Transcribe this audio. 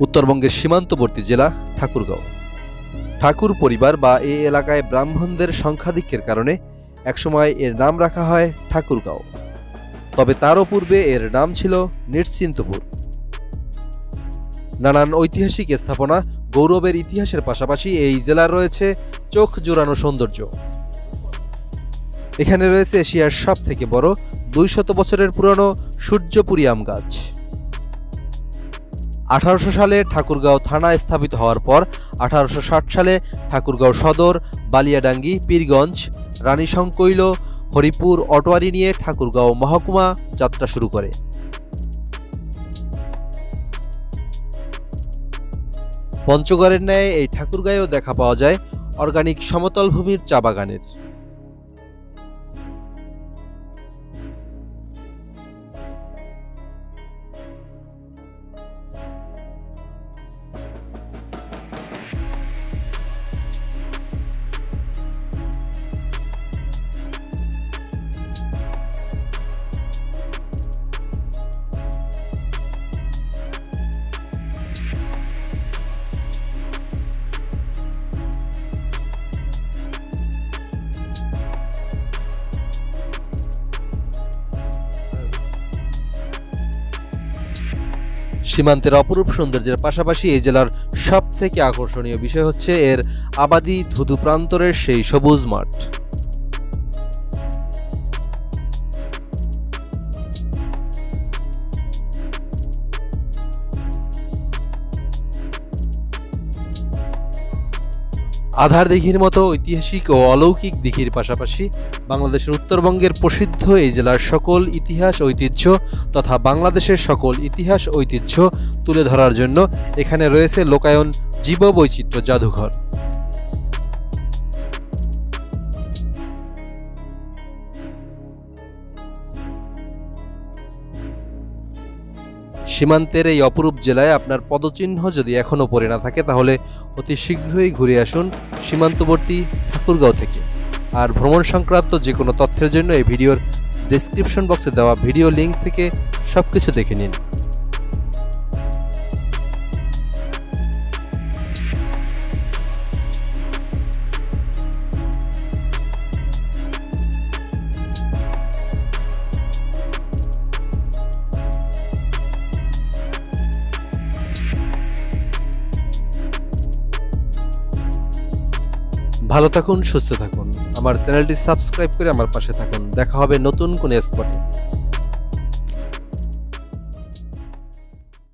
উত্তরবঙ্গের সীমান্তবর্তী জেলা ঠাকুরগাঁও। ঠাকুর পরিবার বা এই এলাকায় ব্রাহ্মণদের সংখ্যাধিক্যের কারণে একসময় এর নাম রাখা হয় ঠাকুরগাঁও। তবে তারও পূর্বে এর নাম ছিল নিশ্চিন্তপুর। নানান ঐতিহাসিক স্থাপনা গৌরবের ইতিহাসের পাশাপাশি এই জেলার রয়েছে চোখ জোড়ানো সৌন্দর্য। এখানে রয়েছে এশিয়ার সব থেকে বড় দুই শত বছরের পুরনো সূর্যপুরী আম গাছ। আঠারোশো সালে ঠাকুরগাঁও থানা স্থাপিত হওয়ার পর আঠারোশো ষাট সালে ঠাকুরগাঁও সদর, বালিয়াডাঙ্গি, পীরগঞ্জ, রানীশংকৈল, হরিপুর, অটোয়ারি নিয়ে ঠাকুরগাঁও মহকুমা যাত্রা শুরু করে। পঞ্চগড়ের ন্যায় এই ঠাকুরগাঁয়েও দেখা পাওয়া যায় অর্গানিক সমতল ভূমির চা বাগানের। সীমান্তের অপরূপ সৌন্দর্যের পাশাপাশি এই জেলার সব থেকে আকর্ষণীয় বিষয় হচ্ছে এর আবাদি ধুধু প্রান্তরের সেই সবুজ মাঠ। আধার দিঘির মতো ঐতিহাসিক ও অলৌকিক দিঘির পাশাপাশি বাংলাদেশের উত্তরবঙ্গের প্রসিদ্ধ এই জেলার সকল ইতিহাস, ঐতিহ্য তথা বাংলাদেশের সকল ইতিহাস, ঐতিহ্য তুলে ধরার জন্য এখানে রয়েছে লোকায়ন জীববৈচিত্র্য জাদুঘর। সীমান্তের এই অপরূপ জেলায় আপনার পদচিহ্ন যদি এখনও পড়ে না থাকে, তাহলে অতি শীঘ্রই ঘুরে আসুন সীমান্তবর্তী ঠাকুরগাঁও থেকে। আর ভ্রমণ সংক্রান্ত যে কোনো তথ্যের জন্য এই ভিডিওর ডিসক্রিপশন বক্সে দেওয়া ভিডিও লিঙ্ক থেকে সব কিছু দেখে নিন। ভালো থাকুন, সুস্থ থাকুন। আমার চ্যানেলটি সাবস্ক্রাইব করে আমার পাশে থাকুন। দেখা হবে নতুন কোনো স্পটে